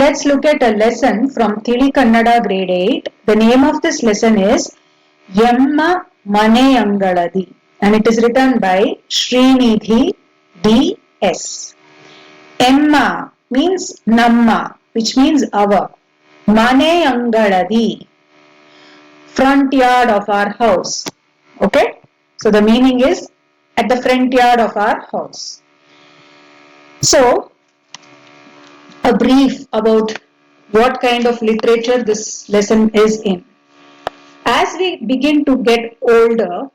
Let's look at a lesson from Tili Kannada grade 8. The name of this lesson is Yamma Maneyangaladi and it is written by Srinidhi D.S. Emma means Namma which means our. Maneyangaladi front yard of our house. Okay? So the meaning is at the front yard of our house. So, a brief about what kind of literature this lesson is in. As we begin to get older,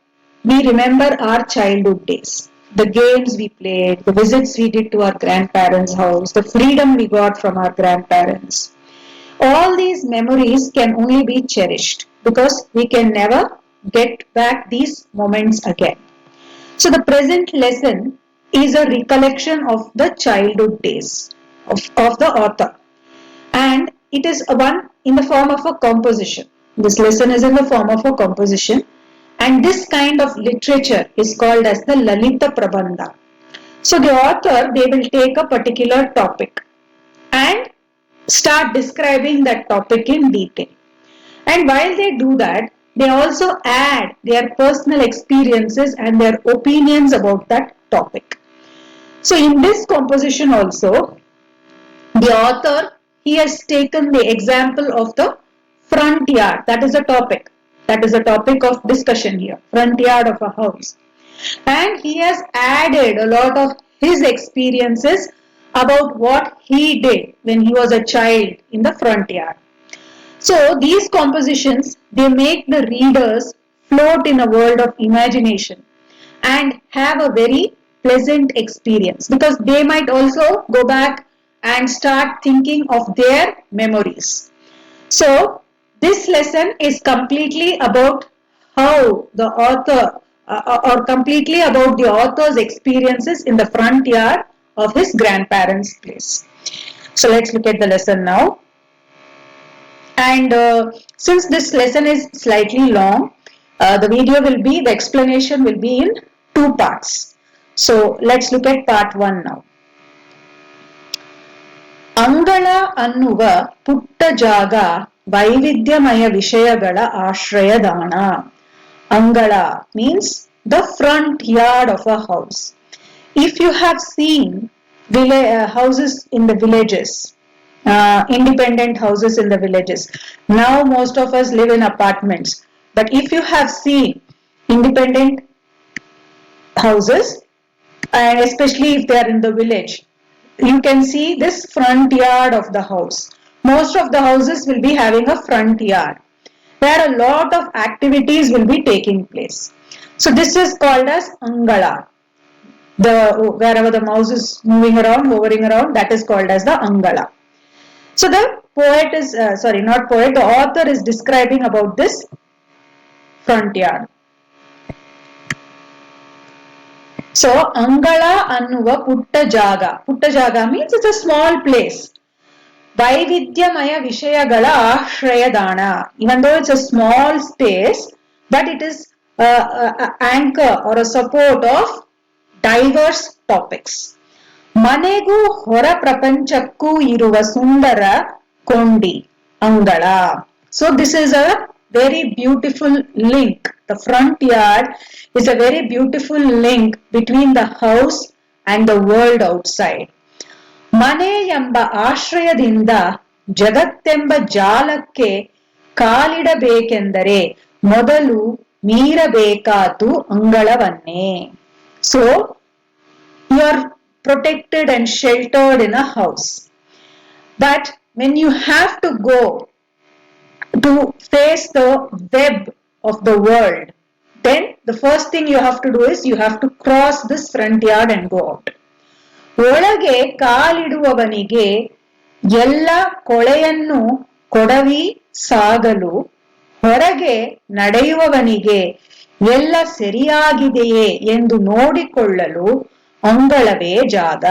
we remember our childhood days. The games we played, the visits we did to our grandparents' house, the freedom we got from our grandparents. All these memories can only be cherished because we can never get back these moments again. So, the present lesson is a recollection of the childhood days of, of the author and it is one in the form of a composition. This lesson is in the form of a composition and this kind of literature is called as the Lalita Prabandha. So the author they will take a particular topic and start describing that topic in detail. And while they do that, they also add their personal experiences and their opinions about that topic. So in this composition also, the author, he has taken the example of the front yard. That is a topic. That is a topic of discussion here. Front yard of a house. And he has added a lot of his experiences about what he did when he was a child in the front yard. So these compositions, they make the readers float in a world of imagination and have a very pleasant experience because they might also go back and start thinking of their memories. So, this lesson is completely about how the author uh, or completely about the author's experiences in the front yard of his grandparents' place. So, let's look at the lesson now. And uh, since this lesson is slightly long, uh, the video will be, the explanation will be in two parts. So let's look at part 1 now. ಅಂಗಳ ಅನ್ನುವ ಪುಟ್ಟ ಜಾಗ ವೈವಿಧ್ಯಮಯ ವಿಷಯಗಳ ಆಶ್ರಯದಾಣ ಅಂಗಳ means the front yard of a house if you have scene houses in the villages uh, independent houses in the villages. Now most of us live in apartments. But if you have seen independent houses, and especially if they are in the village, you can see this front yard of the house. Most of the houses will be having a front yard where a lot of activities will be taking place. So this is called as Angala. The wherever the mouse is moving around, hovering around, that is called as the Angala. So the poet is, uh, sorry, not poet, the author is describing about this front yard. So ಅಂಗಳ ಅನ್ನುವ ಪುಟ್ಟ ಜಾಗ. ಪುಟ್ಟ ಜಾಗ means it's a small place ವೈವಿಧ್ಯಮಯ ವಿಷಯಗಳ ಆಶ್ರಯದಾಣ even though it's a small space but it is anchor or a support of diverse topics ಮನೆಗೂ ಹೊರ ಪ್ರಪಂಚಕ್ಕೂ ಇರುವ ಸುಂದರ ಕೊಂಡಿ ಅಂಗಳ so this is a very beautiful link the front yard is a very beautiful link between the house and the world outside ಮನೆ ಎಂಬ ಆಶ್ರಯದಿಂದ ಜಗತ್ತೆಂಬ ಜಾಲಕ್ಕೆ ಕಾಲಿಡಬೇಕೆಂದರೆ ಮೊದಲು ಮೀರಬೇಕಾತು ಅಂಗಳವನ್ನೇ so you R protected and sheltered in a house. But when you have to go to face the web of the world, then the first thing you have to do is you have to cross this front yard and go out. ಒಳಗೆ ಕಾಲಿಡುವವನಿಗೆ ಎಲ್ಲ ಕೊಳೆಯನ್ನು ಕೊಡವಿ ಸಾಗಲು ಹೊರಗೆ ನಡೆಯುವವನಿಗೆ ಎಲ್ಲ ಸರಿಯಾಗಿದೆಯೇ ಎಂದು ನೋಡಿಕೊಳ್ಳಲು ಅಂಗಳವೇ ಜಾಗ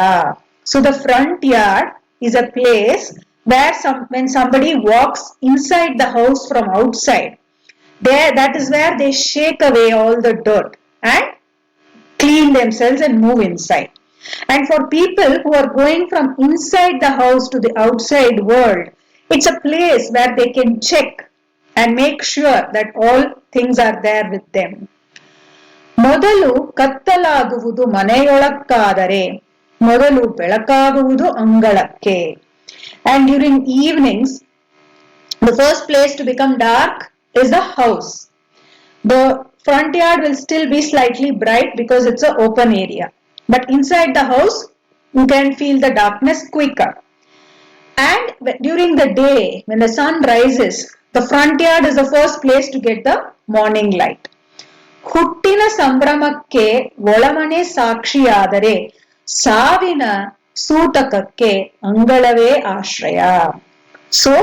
so the front yard is a place where some when somebody walks inside the house from outside there that is where they shake away all the dirt and clean themselves and move inside And for people who are going from inside the house to the outside world, it's a place where they can check and make sure that all things are there with them. ಮೊದಲು ಕತ್ತಲಾಗುವುದು ಮನೆಯೊಳಕ್ಕಾದರೆ ಮೊದಲು ಬೆಳಕಾಗುವುದು ಅಂಗಳಕ್ಕೆ and during evenings the first place to become dark is the house the front yard will still be slightly bright because it's an open area but inside the house you can feel the darkness quicker and during the day when the sun rises the front yard is the first place to get the morning light ಹುಟ್ಟಿನ ಸಂಭ್ರಮಕ್ಕೆ ಒಳಮನೆ ಸಾಕ್ಷಿಯಾದರೆ ಸಾವಿನ ಸೂತಕಕ್ಕೆ ಅಂಗಳವೇ ಆಶ್ರಯ so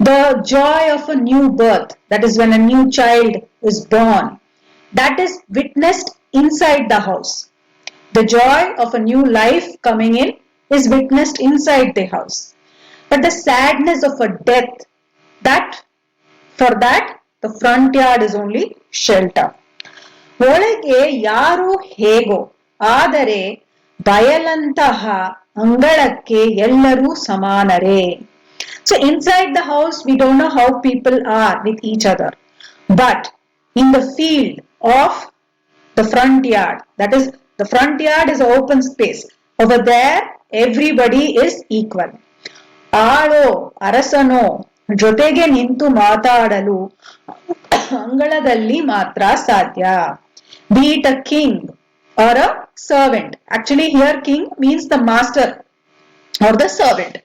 the joy of a new birth that is when a new child is born that is witnessed inside the house the joy of a new life coming in is witnessed inside the house but the sadness of a death that for that the front yard is only shelter ಒಳಗೆ ಯಾರು ಹೇಗೋ ಆದರೆ ಬಯಲಂತಹ ಅಂಗಳಕ್ಕೆ ಎಲ್ಲರೂ ಸಮಾನರೇ So inside the house, we don't know how people are with each other. But in the field of the front yard, that is, the front yard is an open space. Over there, everybody is equal. ಆಳೋ ಅರಸನೋ ಜೊತೆಗೆ ನಿಂತು ಮಾತಾಡಲು ಅಂಗಳದಲ್ಲಿ ಮಾತ್ರ ಸಾಧ್ಯ be it a king or a servant actually here king means the master are the servant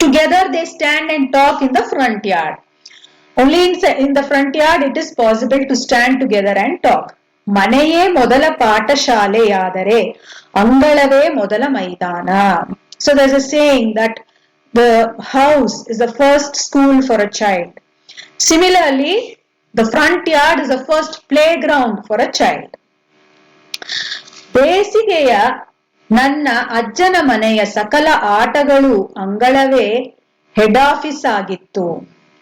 together they stand and talk in the front yard only in, in the front yard it is possible to stand together and talk ಮನೆಯೇ ಮೊದಲ ಪಾಠಶಾಲೆಯಾದರೆ ಅಂಗಳವೇ ಮೊದಲ ಮೈದಾನ so there's a saying that the house is the first school for a child similarly the front yard is the first playground for a child ಬೇಸಿಗೆಯ ನನ್ನ ಅಜ್ಜನ ಮನೆಯ ಸಕಲ ಆಟಗಳು ಅಂಗಳವೇ ಹೆಡ್ ಆಫೀಸ್ ಆಗಿತ್ತು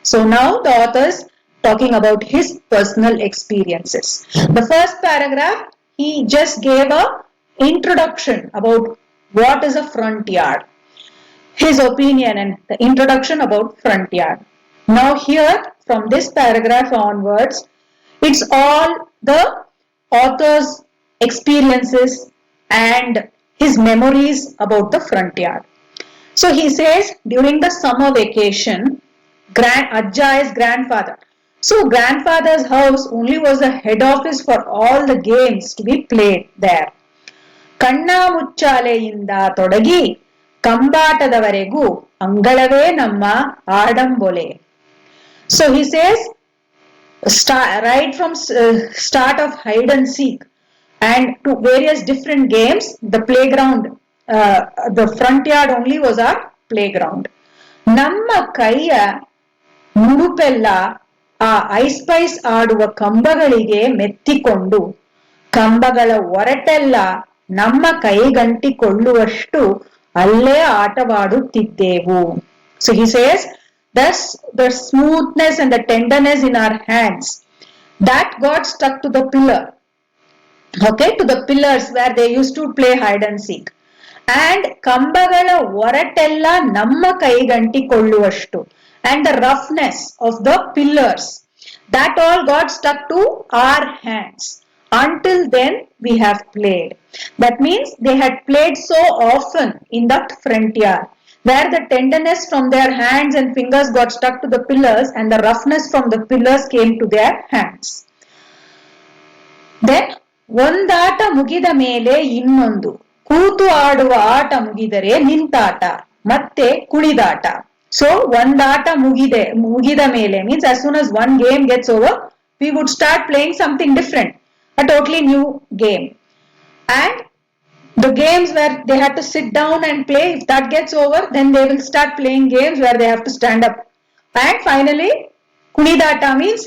so now the author's talking about his personal experiences the first paragraph he just gave a introduction about what is a front yard his opinion and the introduction about front yard now here from this paragraph onwards it's all the author's experiences and his memories about the front yard. So he says during the summer vacation, grand Ajja is grandfather. So grandfather's house only was a head office for all the games to be played there. ಕಣ್ಣ ಮುಚ್ಚಾಲೆಯಿಂದ ತೊಡಗಿ ಕಂಬಾಟದವರೆಗೂ ಅಂಗಳವೇ ನಮ್ಮ ಆಡಂಬೊಲೆ so he says right from uh, start of hide and seek and to various different games the playground uh, the front yard only was our playground ನಮ್ಮ ಕೈಯ ಮುಡುಪೆಲ್ಲ ಆ ಐಸ್ಪೈಸ್ ಆಡುವ ಕಂಬಗಳಿಗೆ ಮೆತ್ತಿಕೊಂಡು ಕಂಬಗಳ ಒರಟೆಲ್ಲ ನಮ್ಮ ಕೈಗಂಟಿಕೊಳ್ಳುವಷ್ಟು ಅಲ್ಲೇ ಆಟವಾಡುತ್ತಿದ್ದೆವು so he says thus the smoothness and the tenderness in our hands that got stuck to the pillar okay to the pillars where they used to play hide and seek and ಕಂಬಗಳ ಒರಟೆಲ್ಲ ನಮ್ಮ ಕೈಗಂಟಿಕೊಳ್ಳುವಷ್ಟು and the roughness of the pillars that all got stuck to our hands until then we have played that means they had played so often in that front yard where the tenderness from their hands and fingers got stuck to the pillars and the roughness from the pillars came to their hands then ಒಂದಾಟ ಮುಗಿದ ಮೇಲೆ ಇನ್ನೊಂದು ಕೂತು ಆಡುವ ಆಟ ಮುಗಿದರೆ ನಿಂತಾಟ ಮತ್ತೆ ಕುಣಿದಾಟ so ಒಂದಾಟ ಮುಗಿದೆ ಮುಗಿದ ಮೇಲೆ means as soon as one game gets over we would start playing something different a totally new game and the games where they had to sit down and play if that gets over then they will start playing games where they have to stand up and finally kunidata means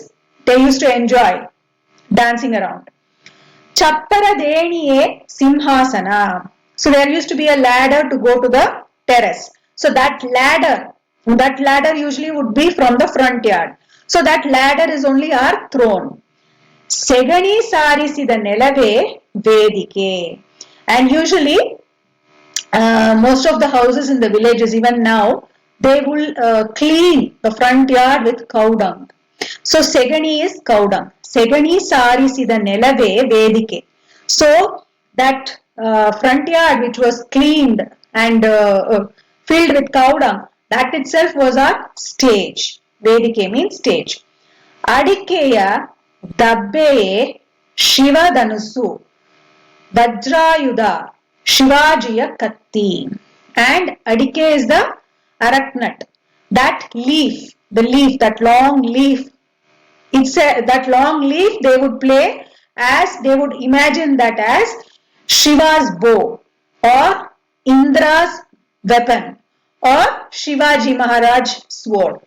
they used to enjoy dancing around Chapparadeniye Simhasana. So there used to be a ladder to go to the terrace. So that ladder, that ladder usually would be from the front yard. So that ladder is only our throne. Segani sarisi the de vedike. And usually uh, most of the houses in the villages even now they will uh, clean the front yard with cow dung. So segani is cow dung. Segani sarisida nelave vedike. So, that uh, front yard which was cleaned and uh, uh, filled with cow dung, that itself was our stage. Vedike means stage. ಅಡಿಕೆಯ ದಬ್ಬೆಯೇ ಶಿವಧನುಸ್ಸು ವಜ್ರಾಯುಧ ಶಿವಾಜಿಯ ಕತ್ತಿ and adike is the araknut that leaf the leaf that long leaf it's a, that long leaf they would play as they would imagine that as shiva's bow or indra's weapon or shivaji maharaj sword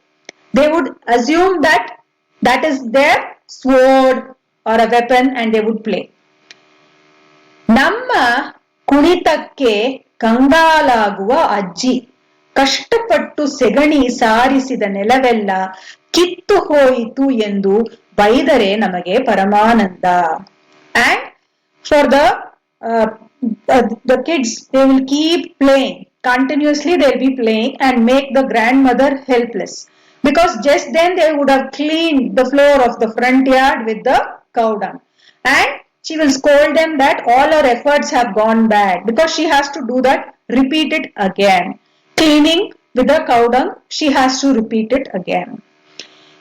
they would assume that that is their sword or a weapon and they would play ನಮ್ಮ ಕುಣಿತಕ್ಕೆ ಕಂಗಾಲಾಗುವ ಅಜ್ಜಿ ಕಷ್ಟಪಟ್ಟು ಸೆಗಣಿ ಸಾರಿಸಿದ ನೆಲವೆಲ್ಲ ಕಿತ್ತು ಹೋಯಿತು ಎಂದು ಬೈದರೆ ನಮಗೆ ಪರಮಾನಂದ and for the the kids they will keep playing continuously they will playing and make the grandmother helpless because just then they would have cleaned the floor of the front yard with the cow dung and she will scold them that all her efforts have gone bad because she has to do that repeat again cleaning with the cow dung she has to repeat it again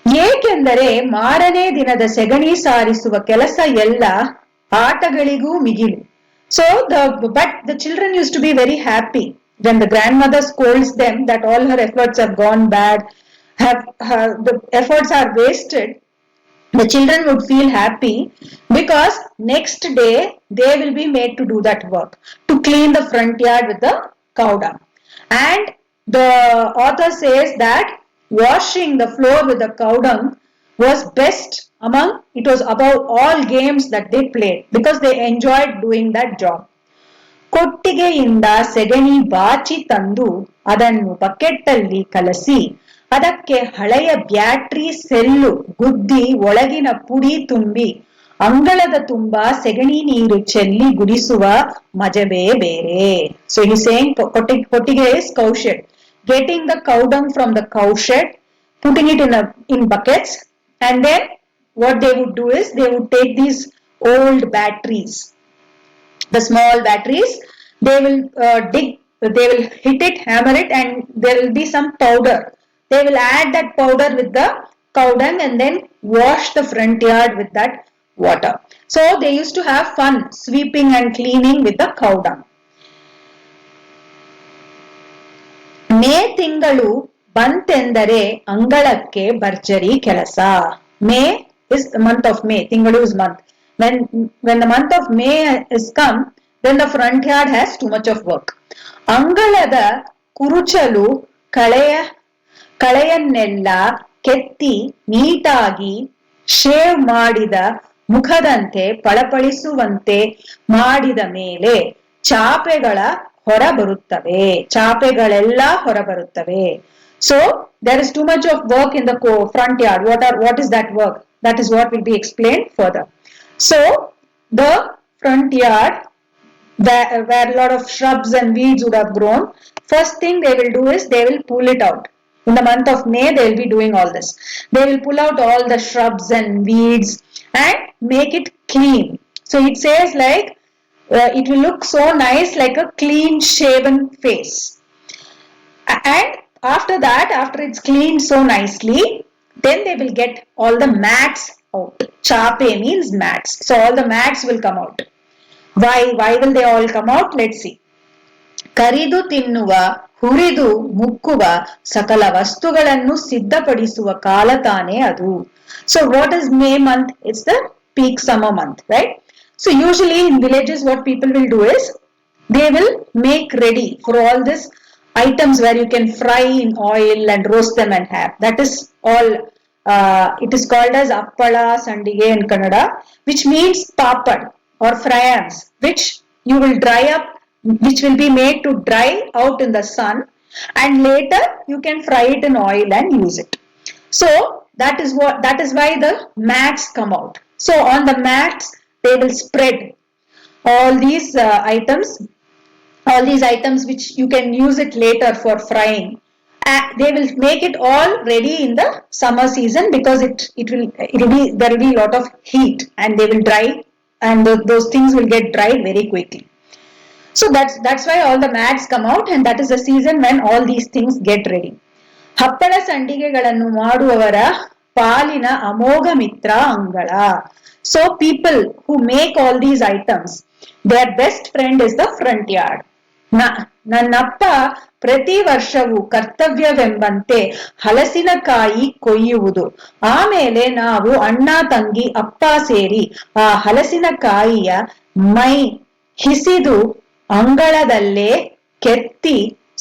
ಏಕೆಂದರೆ ಮಾರನೇ ದಿನದ ಸೆಗಣಿ ಸಾರಿಸುವ ಕೆಲಸ ಎಲ್ಲ ಆಟಗಳಿಗೂ ಮಿಗಿಲು so the but the children use to be very happy when the grandmother scolds them that all her efforts have gone bad have, have the efforts are wasted the children would feel happy because next day they will be made to do that work to clean the front yard with the cow dung and the author says that washing the floor with the cow dung was best among it was above all games that they played because they enjoyed doing that job ಕೊಟ್ಟಿಗೆಯಿಂದ ಸೆಗಣಿ ಬಾಚಿ ತಂದು ಅದನ್ನು ಬಕೆಟ್ಟಲ್ಲಿ ಕಲಸಿ ಅದಕ್ಕೆ ಹಳೆಯ battery cell ಗುದ್ದಿ ಒಳಗಿನ ಪುಡಿ ತುಂಬಿ ಅಂಗಳದ ತುಂಬ ಸೆಗಣಿ ನೀರು ಚೆಲ್ಲಿ ಗುಡಿಸುವ ಮಜವೇ ಬೇರೆ ಸೊ ಈ ಸೇಮ್ ಕೊಟ್ಟಿಗೆ is ಕೌಶೆಡ್ getting the ಕೌಡಂಗ್ from the ಕೌಶೆಡ್ putting it in a in buckets and then what they would do is they would take these old batteries the small batteries they will uh, dig they will hit it hammer it and there will be some powder they will add that powder with the cow dung and then wash the front yard with that water so they used to have fun sweeping and cleaning with the cow dung May ತಿಂಗಳು ಬಂತೆಂದರೆ ಅಂಗಳಕ್ಕೆ ಭರ್ಜರಿ ಕೆಲಸ May is month of May ತಿಂಗಳು is month when when the month of may is come then the front yard has too much of work ಅಂಗಳದ ಕುರುಚಲು ಕಳೆಯ ಕಳೆಯನ್ನೆಲ್ಲ ಕೆತ್ತಿ ನೀಟಾಗಿ ಶೇವ್ ಮಾಡಿದ ಮುಖದಂತೆ ಪಳಪಳಿಸುವಂತೆ ಮಾಡಿದ ಮೇಲೆ ಚಾಪೆಗಳ ಹೊರ ಬರುತ್ತವೆ ಚಾಪೆಗಳೆಲ್ಲ ಹೊರ ಬರುತ್ತವೆ so there is too much of work in the front yard what are what is that work that is what will be explained further so the front yard where, where a lot of shrubs and weeds would have grown first thing they will do is they will pull it out in the month of may they will be doing all this they will pull out all the shrubs and weeds and make it clean so it says like uh, it will look so nice like a clean shaven face and after that after it's cleaned so nicely then they will get all the mats out chape means mats so all the mats will come out why why will they all come out let's see ಕರಿದು ತಿನ್ನುವ ಹುರಿದು ಮುಕ್ಕುವ ಸಕಲ ವಸ್ತುಗಳನ್ನು ಸಿದ್ಧಪಡಿಸುವ ಕಾಲ ತಾನೇ ಅದು so what is May month it's the peak summer month right so usually in villages what people will do is they will make ready for all this items where you can fry in oil and roast them and have that is all uh, it is called as appala sandige in kannada which means papad or fryams which you will dry up which will be made to dry out in the sun and later you can fry it in oil and use it. So that is what that is why the mats come out. So on the mats they will spread all these uh, items all these items which you can use it later for frying. Uh, they will make it all ready in the summer season because it it will it will be there will be a lot of heat and they will dry and th- those things will get dried very quickly so that's that's why all the mats come out and that is the season when all these things get ready. ಹಪ್ಪಳ ಸಂಡಿಗೆಗಳನ್ನು ಮಾಡುವವರ ಪಾಲಿನ ಅಮೋಘ ಮಿತ್ರ ಅಂಗಳ. So people who make all these items their best friend is the front yard ನನ್ನಪ್ಪ ಪ್ರತಿ ವರ್ಷವೂ ಕರ್ತವ್ಯವೆಂಬಂತೆ ಹಲಸಿನಕಾಯಿ ಕೊಯ್ಯುವುದು. ಆಮೇಲೆ ನಾವು ಅಣ್ಣ, ತಂಗಿ, ಅಪ್ಪ ಸೇರಿ ಆ ಹಲಸಿನಕಾಯಿಯ ಮೈ ಹಿಸಿದು ಅಂಗಳದಲ್ಲೇ ಕೆತ್ತಿ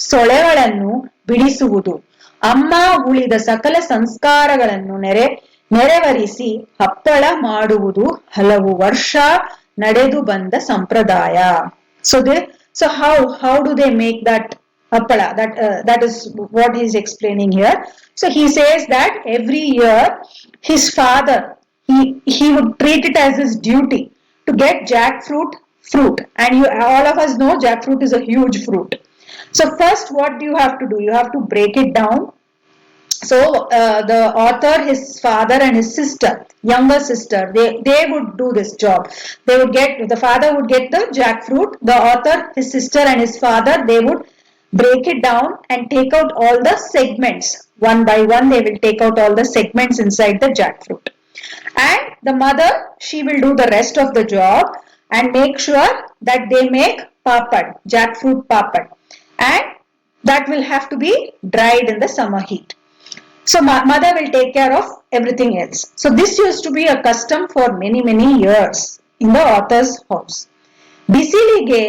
ಸೊಳೆಗಳನ್ನು ಬಿಡಿಸುವುದು. ಅಮ್ಮ ಉಳಿದ ಸಕಲ ಸಂಸ್ಕಾರಗಳನ್ನು ನೆರೆ, ನೆರೆವರಿಸಿ ಹಪ್ಪಳ ಮಾಡುವುದು ಹಲವು ವರ್ಷ ನಡೆದು ಬಂದ ಸಂಪ್ರದಾಯ. So they so how how do they make that happala? That that is what he's explaining here so he says that every year his father he he would treat it as his duty to get jackfruit fruit. And you all of us know jackfruit is a huge fruit. So first what do you have to do? You have to break it down. So uh, the author his father and his sister younger sister they they would do this job. They would get the father would get the jackfruit. The author his sister and his father they would break it down and take out all the segments. One by one they will take out all the segments inside the jackfruit. And the mother she will do the rest of the job and make sure that they make papad jackfruit papad and that will have to be dried in the summer heat so ma- mother will take care of everything else so this used to be a custom for many many years in the author's house ಬಿಸಿಲಿಗೆ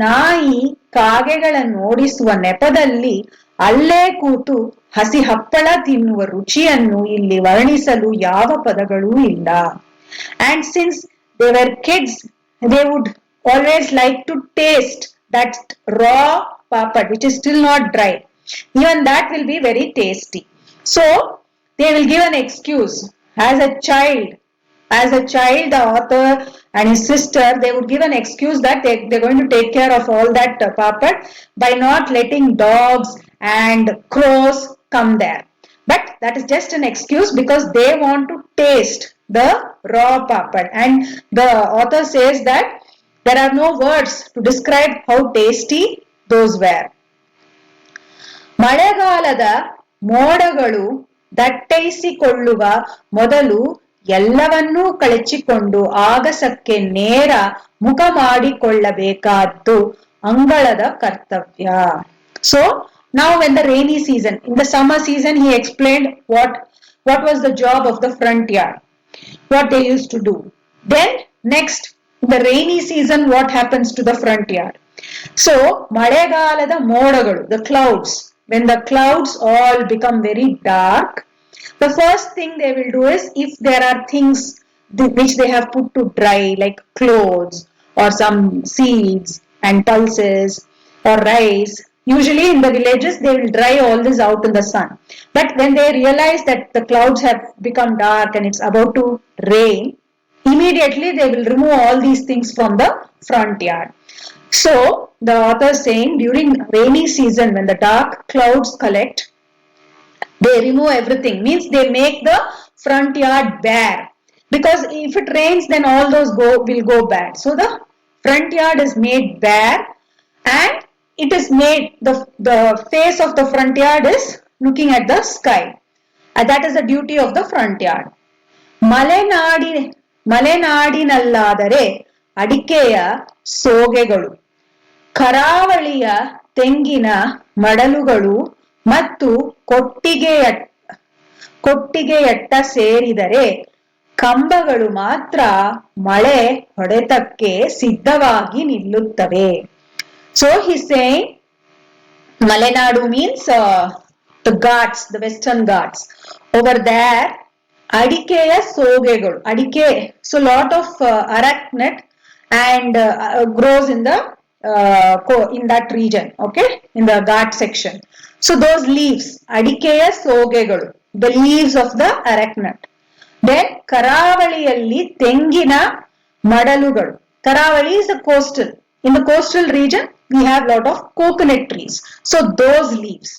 ನಾಯಿ ಕಾಗೆಗಳನ್ನು ಓಡಿಸುವ ನೆಪದಲ್ಲಿ ಅಲ್ಲೇ ಕೂತು ಹಸಿ ಹಪ್ಪಳ ತಿನ್ನುವ ರುಚಿಯನ್ನು ಇಲ್ಲಿ ವರ್ಣಿಸಲು ಯಾವ ಪದಗಳೂ ಇಲ್ಲ and since they were kids they would always like to taste that raw papad which is still not dry. Even that will be very tasty. So they will give an excuse. As a child, as a child the author and his sister they would give an excuse that they, they're going to take care of all that uh, papad by not letting dogs and crows come there. But that is just an excuse because they want to taste the raw papad and the author says that there are no words to describe how tasty those were ಮಳೆಗಾಲದ ಮೋಡಗಳು ದಟ್ಟೈಸಿಕೊಳ್ಳುವ ಮೊದಲು ಎಲ್ಲವನ್ನೂ ಕಳಚಿಕೊಂಡು ಆಗಸಕ್ಕೆ ನೇರ ಮುಖ ಮಾಡಿಕೊಳ್ಳಬೇಕಾದ್ದು ಅಂಗಳದ ಕರ್ತವ್ಯ so now when the rainy season in the summer season he explained what what was the job of the front yard what they used to do then next in the rainy season what happens to the front yard so ಮಳೆಗಾಲದ ಮೋಡಗಳು the clouds when the clouds all become very dark the first thing they will do is if there are things th- which they have put to dry like clothes or some seeds and pulses or rice usually in the villages they will dry all this out in the sun. But when they realize that the clouds have become dark and it's about to rain immediately they will remove all these things from the front yard. So the author is saying during rainy season when the dark clouds collect they remove everything. Means they make the front yard bare. Because if it rains then all those go will go bad so the front yard is made bare and it is made the the face of the front yard is looking at the sky and that is the duty of the front yard ಮಲೆನಾಡಿ ಮಲೆನಾಡಿನಲ್ಲಾದರೆ ಅಡಿಕೆಯ ಸೋಗೆಗಳು ಕರಾವಳಿಯ ತೆಂಗಿನ ಮಡಲುಗಳು ಮತ್ತು ಕೊಟ್ಟಿಗೆಯ ಕೊಟ್ಟಿಗೆಯಟ್ಟ ಸೇರಿದರೆ ಕಂಬಗಳು ಮಾತ್ರ ಮಳೆ ಹೊಡೆತಕ್ಕೆ ಸಿದ್ಧವಾಗಿ ನಿಲ್ಲುತ್ತವೆ so he saying Malenadu means the Ghats the western Ghats over there ಅಡಿಕೆಯ ಸೋಗೆಗಳು ಅಡಿಕೆ so lot of ಅರಾಕ್ನೆಟ್ and gross in the in that region okay in the ghat section so those leaves ಅಡಿಕೆಯ ಸೋಗೆಗಳು the leaves of the ಅರಾಕ್ನಟ್ then ಕರಾವಳಿಯಲ್ಲಿ ತೆಂಗಿನ ಮಡಲುಗಳು Karavali is the coastal. In the coastal region, we have lot of coconut trees. So those leaves.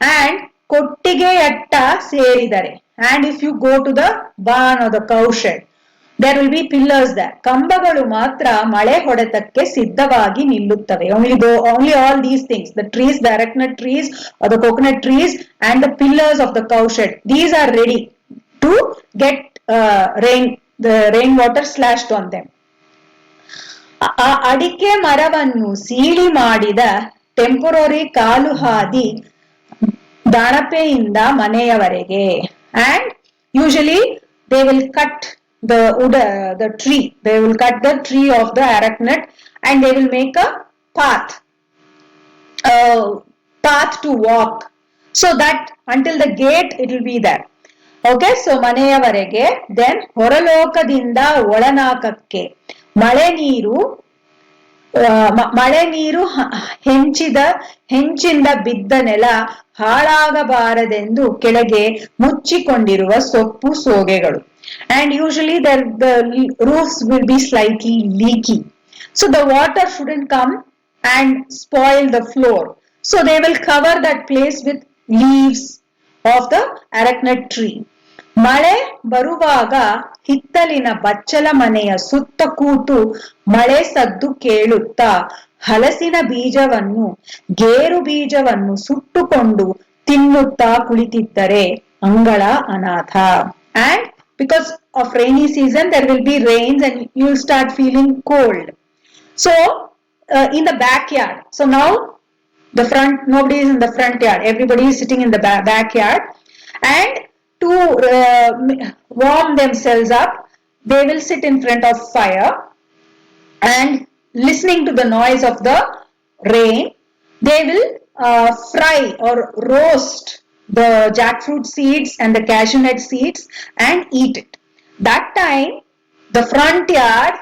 And ಕೊಟ್ಟಿಗೆ ಅಟ್ಟ ಸೇರಿದರೆ and if you go to the barn or the cow shed there will be pillars there ಕಂಬಗಳು ಮಾತ್ರ ಮಳೆ ಹೊಡೆತಕ್ಕೆ ಸಿದ್ಧವಾಗಿ ನಿಲ್ಲುತ್ತವೆ only the only all these things the trees the arecanut trees or the coconut trees and the pillars of the cow shed these are ready to get uh, rain the rainwater slashed on them ಆ ಅಡಿಕೆ ಮರವನ್ನು ಸೀಳಿ ಮಾಡಿದ temporary ಕಾಲು ಹಾದಿ ದಾಣಪೆಯಿಂದ ಮನೆಯವರೆಗೆ. And usually they will cut the wood the tree they will cut the tree of the arecanut and they will make a path path to walk so that until the gate it will be there okay so ಮನೆಯವರೆಗೆ then ಹೊರಲೋಕದಿಂದ ಒಳನಾಕಕ್ಕೆ. ಮಳೆ ನೀರು ಮಳೆ ನೀರು ಹೆಂಚಿದ, ಹೆಂಚಿಂದ ಬಿದ್ದ ನೆಲ ಹಾಳಾಗಬಾರದೆಂದು ಕೆಳಗೆ ಮುಚ್ಚಿಕೊಂಡಿರುವ ಸೊಪ್ಪು ಸೋಗೆಗಳು. And usually there the roofs will be slightly leaky so the water shouldn't come and spoil the floor so they will cover that place with leaves of the arecanut tree ಮಳೆ ಬರುವಾಗ ಹಿತ್ತಲಿನ ಬಚ್ಚಲ ಮನೆಯ ಸುತ್ತ ಕೂತು ಮಳೆ ಸದ್ದು ಕೇಳುತ್ತಾ ಹಲಸಿನ ಬೀಜವನ್ನು, ಗೇರು ಬೀಜವನ್ನು ಸುಟ್ಟುಕೊಂಡು ತಿನ್ನುತ್ತಾ ಕುಳಿತಿದ್ದರೆ ಅಂಗಳ ಅನಾಥ. And because of rainy season there will be rains and you start feeling cold so in the back yard so now the front nobody is in the front yard everybody is sitting in the back backyard. And to uh, warm themselves up. They will sit in front of fire and listening to the noise of the rain they will uh, fry or roast the jackfruit seeds and the cashew nut seeds and eat it. That time the front yard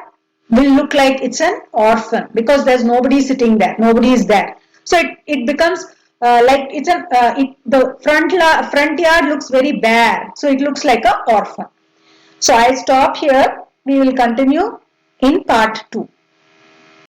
will look like it's an orphan because there's nobody sitting there. Nobody is there. So it, it becomes uh, like it's a uh, it, the front la- front yard looks very bare so it looks like a orphan. So i stop here. We will continue in part 2